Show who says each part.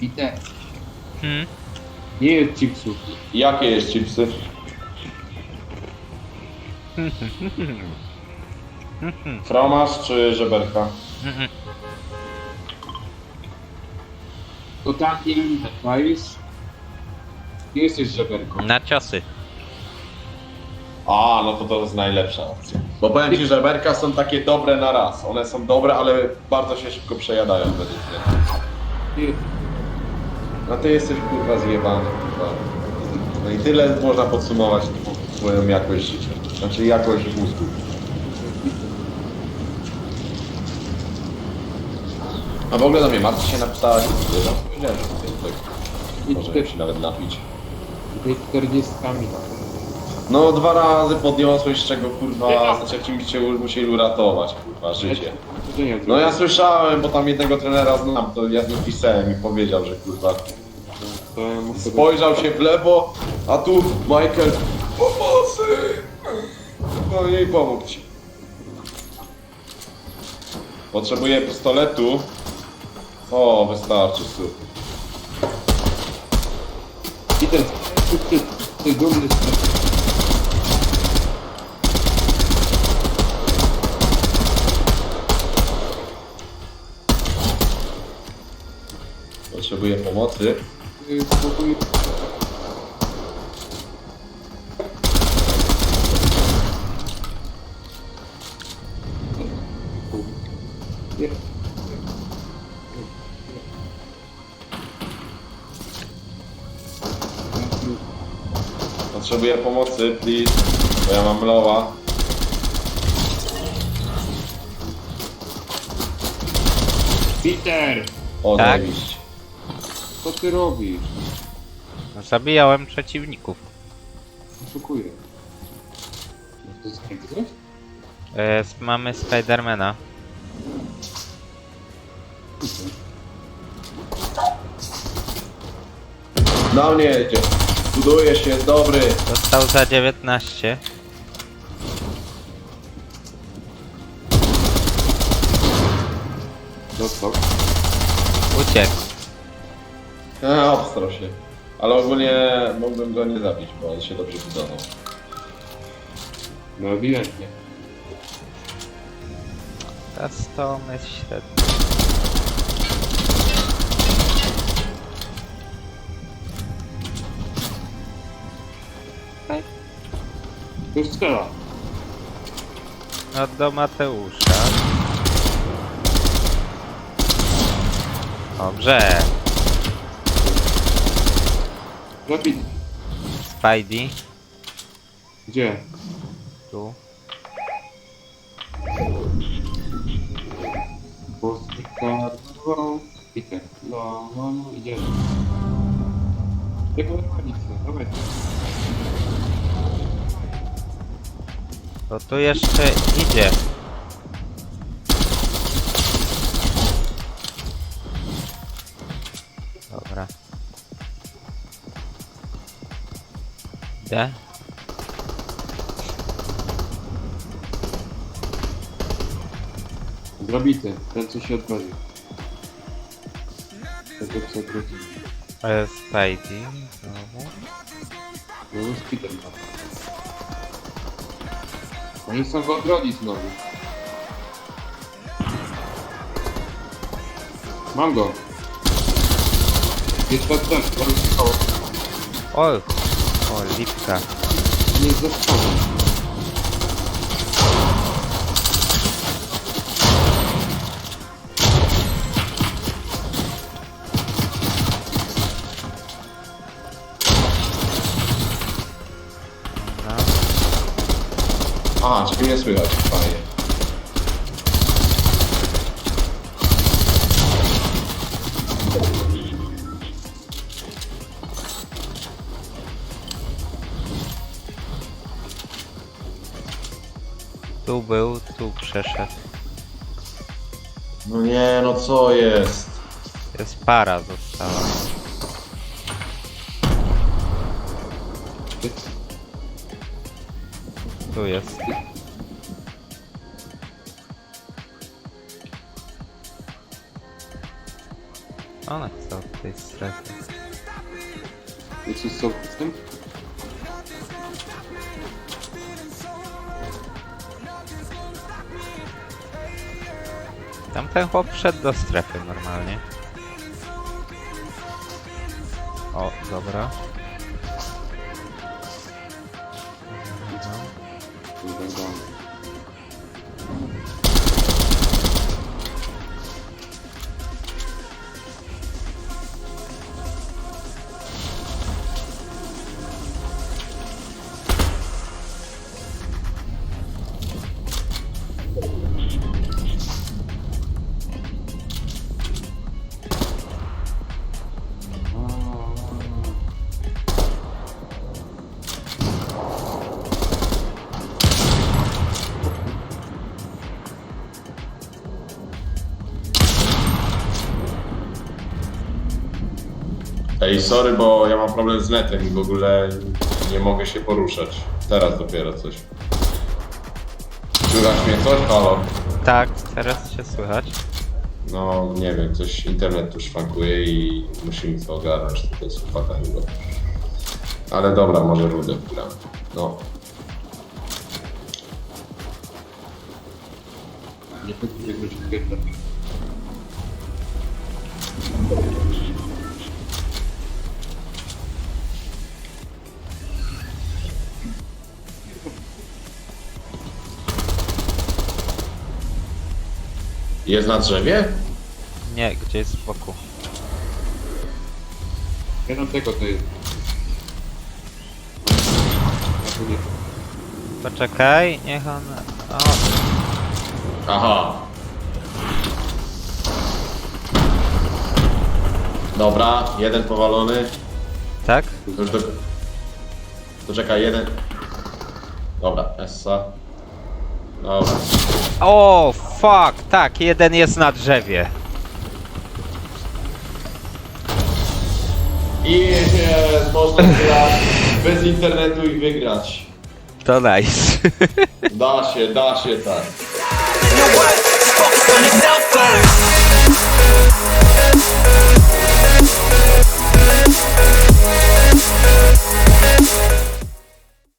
Speaker 1: Peter,
Speaker 2: Hmm?
Speaker 1: nie jedz chipsów.
Speaker 3: Jakie jest chipsy? Fromaż czy żeberka?
Speaker 2: Mhm.
Speaker 1: To takiem, czaisz? Nie jesteś żeberką.
Speaker 2: Na ciosy.
Speaker 3: A, no to to jest najlepsza opcja. Bo powiem ci, żeberka są takie dobre na raz. One są dobre, ale bardzo się szybko przejadają według mnie. No ty jesteś kurwa zjebany, kurwa. No i tyle można podsumować twoją jakość życia. Znaczy jakość mózgu. A w ogóle do mnie martwi się napisałaś, no powiedziałem, że tutaj może się nawet napić.
Speaker 1: tutaj 40
Speaker 3: No dwa razy podniosłeś, z czego kurwa za trzecim cię musieli uratować, kurwa, życie. No ja słyszałem, bo tam jednego trenera znam, to ja nim pisałem i powiedział, że kurwa
Speaker 1: To ja muszę
Speaker 3: spojrzał się w lewo, a tu Michael pomocy! No i pomógł ci. Potrzebuję pistoletu. O, wystarczy, super.
Speaker 1: Ty, ty, ty dumny z tego.
Speaker 3: Potrzebuję pomocy. Potrzebuję pomocy, please. Bo ja mam loła.
Speaker 1: Peter,
Speaker 3: O,
Speaker 2: Tak?
Speaker 3: zajebiście.
Speaker 1: Co ty robisz?
Speaker 2: Zabijałem przeciwników.
Speaker 1: Oszukuję. To jest?
Speaker 2: E, s- mamy Spidermana.
Speaker 3: Na mnie jedzie. Buduje się, jest dobry.
Speaker 2: Dostał za 19.
Speaker 1: Dostał.
Speaker 2: Uciekł.
Speaker 3: Obstrał się. Ale ogólnie mógłbym go nie zabić, bo on się dobrze budował.
Speaker 1: No ewidentnie.
Speaker 2: Teraz to jest średni.
Speaker 1: To już strzela.
Speaker 2: No do Mateusza. Dobrze.
Speaker 1: Rapid.
Speaker 2: Spidey.
Speaker 1: Gdzie?
Speaker 2: Tu.
Speaker 1: Postykarową. Peter. No, no, no. Jak wychodzić, no, dawaj.
Speaker 2: To tu jeszcze idzie. Idę.
Speaker 1: Zabity. Ten, co się odpalił. Tego, co odwrócił.
Speaker 2: E, Spidey. Znowu.
Speaker 1: No, z Peter ma. Oni są w odrodzi znowu. Mam go. Jest tak, tak, to zostało.
Speaker 2: O! O, lipka.
Speaker 1: Nie zostało.
Speaker 3: Aha, czyli nie słychać, fajnie.
Speaker 2: Był, tu przeszedł.
Speaker 3: No nie, no co jest?
Speaker 2: Jest para została. Tu jest. One chcą w tej strefie.
Speaker 1: Jest z sołtysem?
Speaker 2: Tam ten chłop wszedł do strefy normalnie. O, dobra.
Speaker 1: Kurwa,
Speaker 3: Ej, sorry, bo ja mam problem z netem i w ogóle nie mogę się poruszać. Teraz dopiero coś. Słychać mnie coś? Halo?
Speaker 2: Tak, teraz się słychać.
Speaker 3: No, nie wiem, coś internet tu szwankuje i musimy to ogarnąć, to jest chłopaka chyba. Ale dobra, może rudę gram. No,
Speaker 1: Nie jakby się
Speaker 3: jest na drzewie?
Speaker 2: Nie, gdzie jest z boku?
Speaker 1: Ja mam tego to jest.
Speaker 2: Poczekaj, niech on... O,
Speaker 3: Aha. Dobra, jeden powalony.
Speaker 2: tak?
Speaker 3: To Już do... To czekaj, jeden. Dobra, Essa. Dobra.
Speaker 2: O, fuck, tak, jeden jest na drzewie.
Speaker 3: I jest, można grać bez internetu i wygrać.
Speaker 2: To nice.
Speaker 3: Da się, da się tak.